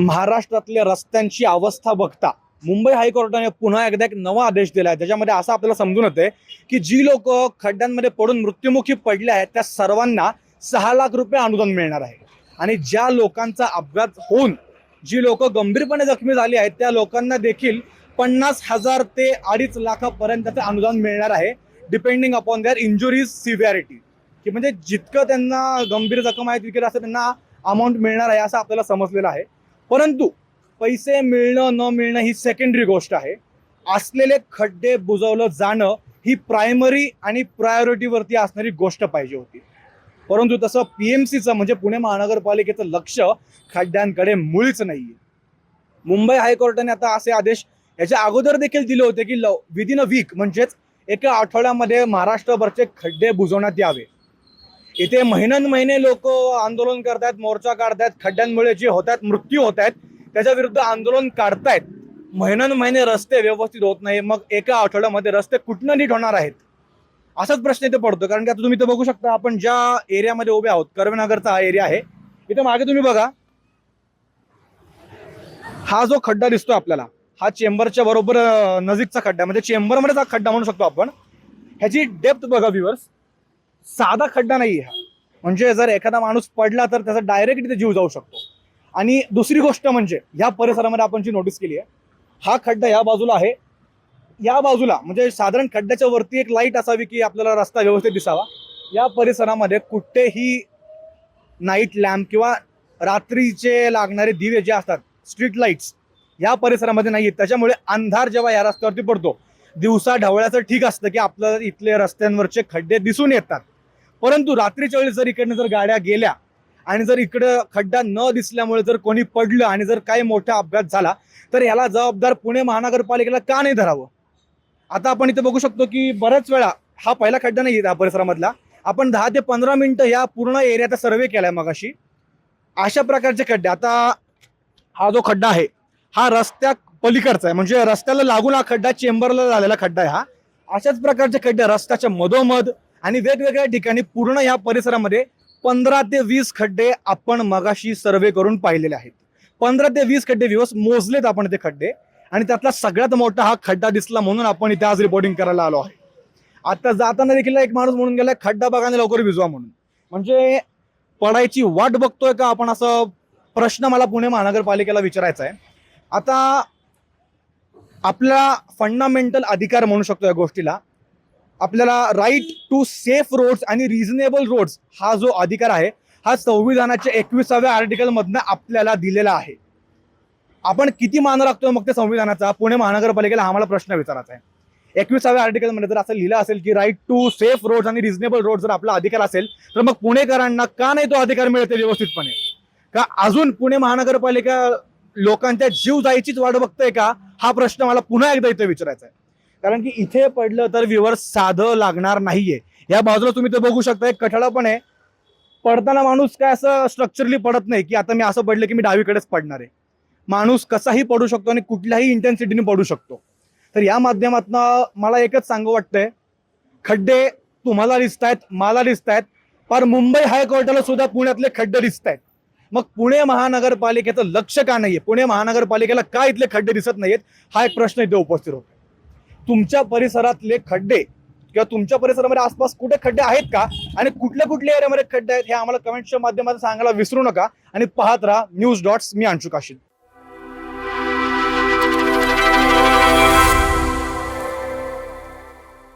महाराष्ट्रातल्या रस्त्यांची अवस्था बघता मुंबई हायकोर्टाने पुन्हा एकदा एक नवा आदेश दिला आहे त्याच्यामध्ये असं आपल्याला समजून येते की जी लोक खड्ड्यांमध्ये पडून मृत्युमुखी पडले आहेत त्या सर्वांना सहा लाख रुपये अनुदान मिळणार आहे. आणि ज्या लोकांचा अपघात होऊन जी लोक गंभीरपणे जखमी झाली आहेत त्या लोकांना देखील पन्नास हजार ते अडीच लाखापर्यंतचं अनुदान मिळणार आहे depending upon their injuries severity की म्हणजे जितकं त्यांना गंभीर जखम आहेत वगैरे असं त्यांना अमाऊंट मिळणार आहे असं आपल्याला समजलेलं आहे. परंतु पैसे मिळणं न मिळणं ही सेकंडरी गोष्ट आहे. असलेले खड्डे बुजवलं जाणं ही प्रायमरी आणि प्रायोरिटीवरती असणारी गोष्ट पाहिजे होती. परंतु तसं पी एम सीचं म्हणजे पुणे महानगरपालिकेचं लक्ष खड्ड्यांकडे मुळीच नाही आहे मुंबई हायकोर्टाने आता असे आदेश याच्या अगोदर देखील दिले होते की विदिन अ वीक म्हणजेच एका आठवड्यामध्ये महाराष्ट्रभरचे खड्डे बुजवण्यात यावे. इथे महिन्यान महिने लोक आंदोलन करतायत मोर्चा काढतायत खड्ड्यांमुळे जे होत आहेत मृत्यू होत आहेत त्याच्या विरुद्ध आंदोलन काढतायत. महिन्यान महिने रस्ते व्यवस्थित होत नाही. मग एका आठवड्यामध्ये रस्ते कुठनं नीट होणार आहेत? असाच प्रश्न इथे पडतो. कारण की आता तुम्ही इथं बघू शकता आपण ज्या एरियामध्ये उभे आहोत कर्वेनगरचा हा एरिया आहे. इथे मागे तुम्ही बघा. हा जो खड्डा दिसतो आपल्याला हा चेंबरच्या बरोबर नजीकचा खड्डा म्हणजे चेंबरमध्येच हा खड्डा म्हणू शकतो आपण. ह्याची डेप्थ बघा व्ह्युअर्स. साधा खड्डा नाही हा. म्हणजे जर एखादा माणूस पडला तर त्याचा डायरेक्ट तिथे जीव जाऊ शकतो. आणि दुसरी गोष्ट म्हणजे या परिसरामध्ये आपण जी नोटीस केली आहे हा खड्डा या बाजूला आहे. या बाजूला म्हणजे साधारण खड्ड्याच्या वरती एक लाइट असावी की आपल्याला रस्ता व्यवस्थित दिसावा. या परिसरामध्ये कुठेही नाईट लॅम्प किंवा रात्रीचे लागणारे दिवे जे असतात स्ट्रीट लाईट्स या परिसरामध्ये नाही आहेत त्याच्यामुळे अंधार जेव्हा या रस्त्यावरती पडतो दिवसा ढवळ्याचं ठीक असतं की आपल्याला इथले रस्त्यांवरचे खड्डे दिसून येतात. परंतु रात्रीच्या वेळी जर इकडनं जर गाड्या गेल्या आणि जर इकडं खड्डा न दिसल्यामुळे जर कोणी पडलं आणि जर काही मोठा अपघात झाला तर याला जबाबदार पुणे महानगरपालिकेला का नाही धरावं? आता आपण इथे बघू शकतो की बऱ्याच वेळा हा पहिला खड्डा नाही हा परिसरामधला. आपण दहा ते पंधरा मिनिटं या पूर्ण एरियाचा सर्वे केलाय मगाशी. अशा प्रकारचे खड्डे. आता हा जो खड्डा आहे हा रस्त्या पलीकडचा आहे. म्हणजे रस्त्याला लागून हा खड्डा चेंबरला झालेला खड्डा आहे हा. अशाच प्रकारचे खड्डे रस्त्याच्या मधोमध आणि वेगवेगळ्या ठिकाणी पूर्ण या परिसरामध्ये पंधरा ते वीस खड्डे आपण मगाशी सर्वे करून पाहिलेले आहेत. पंधरा ते वीस खड्डे दिवस मोजलेत आपण ते खड्डे. आणि त्यातला सगळ्यात मोठा हा खड्डा दिसला म्हणून आपण इथे आज रिपोर्टिंग करायला आलो आहे. आता जाताना देखील एक माणूस म्हणून गेला खड्डा बघाने लवकर भिजवा म्हणून. म्हणजे पडायची वाट बघतोय का आपण असं प्रश्न मला पुणे महानगरपालिकेला विचारायचा आहे. आता आपला फंडामेंटल अधिकार म्हणू शकतो या गोष्टीला. आपल्याला राईट टू सेफ रोड्स आणि रिझनेबल रोड्स हा जो अधिकार आहे हा संविधानाच्या एकविसाव्या आर्टिकलमधनं आपल्याला दिलेला आहे. आपण किती मान राखतो मग त्या संविधानाचा? पुणे महानगरपालिकेला आम्हाला प्रश्न विचारायचा आहे. एकविसाव्या आर्टिकलमध्ये जर असं लिहिलं असेल की राईट टू सेफ रोड्स आणि रिझनेबल रोड जर आपला अधिकार असेल तर मग पुणेकरांना का नाही तो अधिकार मिळते व्यवस्थितपणे? का अजून पुणे महानगरपालिका लोकांच्या जीव जायचीच वाट बघतोय का? हा प्रश्न मला पुन्हा एकदा इथे विचारायचा आहे. कारण की इथे पडलं तर विवर साधं लागणार नाहीये. या बाजूला तुम्ही ते बघू शकता एक कठडा पण आहे. पडताना माणूस काय असं स्ट्रक्चरली पडत नाही की आता मी असं पडलं की मी डावीकडेच पडणार आहे. माणूस कसाही पडू शकतो आणि कुठल्याही इंटेन्सिटीने पडू शकतो. तर या माध्यमातनं मला एकच सांगू वाटतंय. खड्डे तुम्हाला दिसत आहेत मला दिसत आहेत पर मुंबई हायकोर्टाला सुद्धा पुण्यातले खड्डे दिसत आहेत मग पुणे महानगरपालिकेचं लक्ष का नाहीये? पुणे महानगरपालिकेला का इथले खड्डे दिसत नाहीत हा एक प्रश्न इथे उपस्थित होतो तुमच्या परिसरातले खड्डे किंवा तुमच्या परिसरामध्ये आसपास कुठे खड्डे आहेत का? आणि कुठल्या कुठल्या एरियामध्ये खड्डे आहेत हे आम्हाला कमेंटच्या माध्यमातून सांगायला विसरू नका. आणि पाहत राहा न्यूज डॉट्स मी अंशु काशीद